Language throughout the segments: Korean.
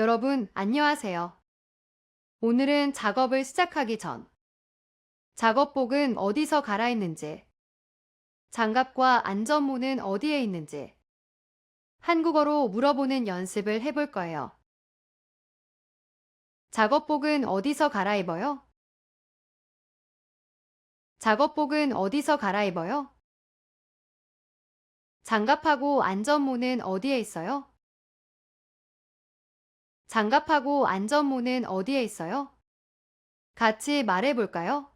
여러분, 안녕하세요. 오늘은 작업을 시작하기 전 작업복은 어디서 갈아입는지, 장갑과 안전모는 어디에 있는지 한국어로 물어보는 연습을 해볼 거예요. 작업복은 어디서 갈아입어요? 작업복은 어디서 갈아입어요? 장갑하고 안전모는 어디에 있어요? 장갑하고 안전모는 어디에 있어요? 같이 말해 볼까요?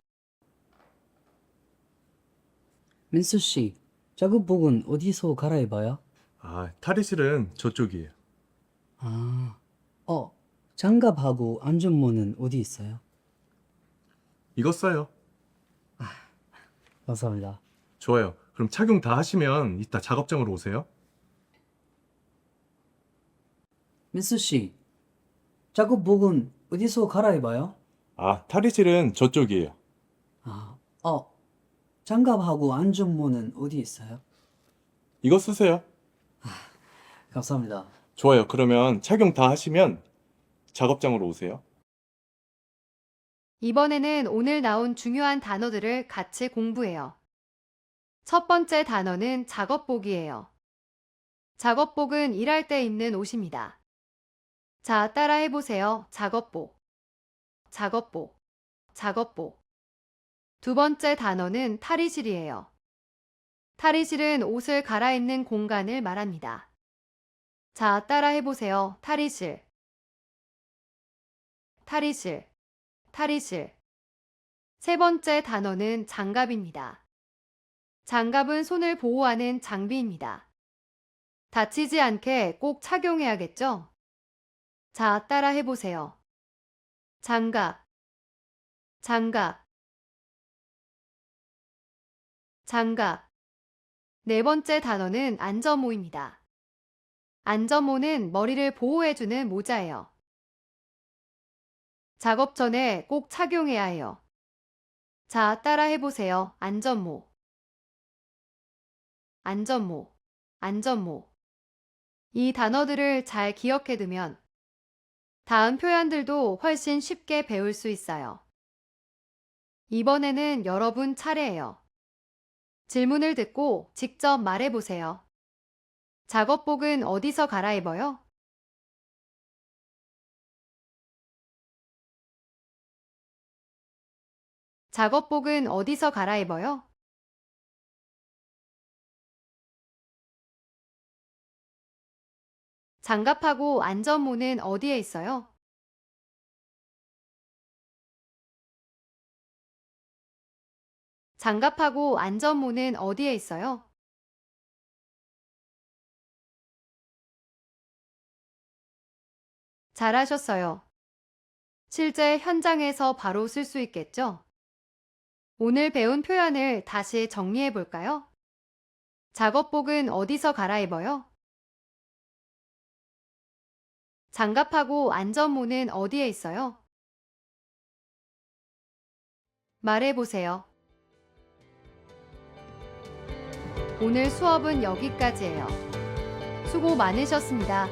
민수 씨, 작업복은 어디서 갈아입어요? 아, 탈의실은 저쪽이에요. 아, 어, 장갑하고 안전모는 어디 있어요? 이거 써요. 감사합니다. 좋아요. 그럼 착용 다 하시면 이따 작업장으로 오세요. 민수 씨, 작업복은 어디서 갈아입어요? 아, 탈의실은 저쪽이에요. 아, 어, 장갑하고 안전모는 어디 있어요? 이거 쓰세요. 감사합니다. 좋아요. 그러면 착용 다 하시면 작업장으로 오세요. 이번에는 오늘 나온 중요한 단어들을 같이 공부해요. 첫 번째 단어는 작업복이에요. 작업복은 일할 때 입는 옷입니다. 자, 따라해 보세요. 작업복, 작업복, 작업복. 두 번째 단어는 탈의실이에요. 탈의실은 옷을 갈아입는 공간을 말합니다. 자, 따라해 보세요. 탈의실, 탈의실. 탈의실. 세 번째 단어는 장갑입니다. 장갑은 손을 보호하는 장비입니다. 다치지 않게 꼭 착용해야겠죠? 자, 따라 해보세요. 장갑, 장갑, 장갑. 네 번째 단어는 안전모입니다. 안전모는 머리를 보호해주는 모자예요. 작업 전에 꼭 착용해야 해요. 자, 따라 해보세요. 안전모. 안전모. 안전모. 이 단어들을 잘 기억해두면 다음 표현들도 훨씬 쉽게 배울 수 있어요. 이번에는 여러분 차례예요. 질문을 듣고 직접 말해보세요. 작업복은 어디서 갈아입어요? 작업복은 어디서 갈아입어요? 장갑하고 안전모는 어디에 있어요? 장갑하고 안전모는 어디에 있어요? 잘하셨어요. 실제 현장에서 바로 쓸 수 있겠죠? 오늘 배운 표현을 다시 정리해 볼까요? 작업복은 어디서 갈아입어요? 장갑하고 안전모는 어디에 있어요? 말해 보세요. 오늘 수업은 여기까지예요. 수고 많으셨습니다.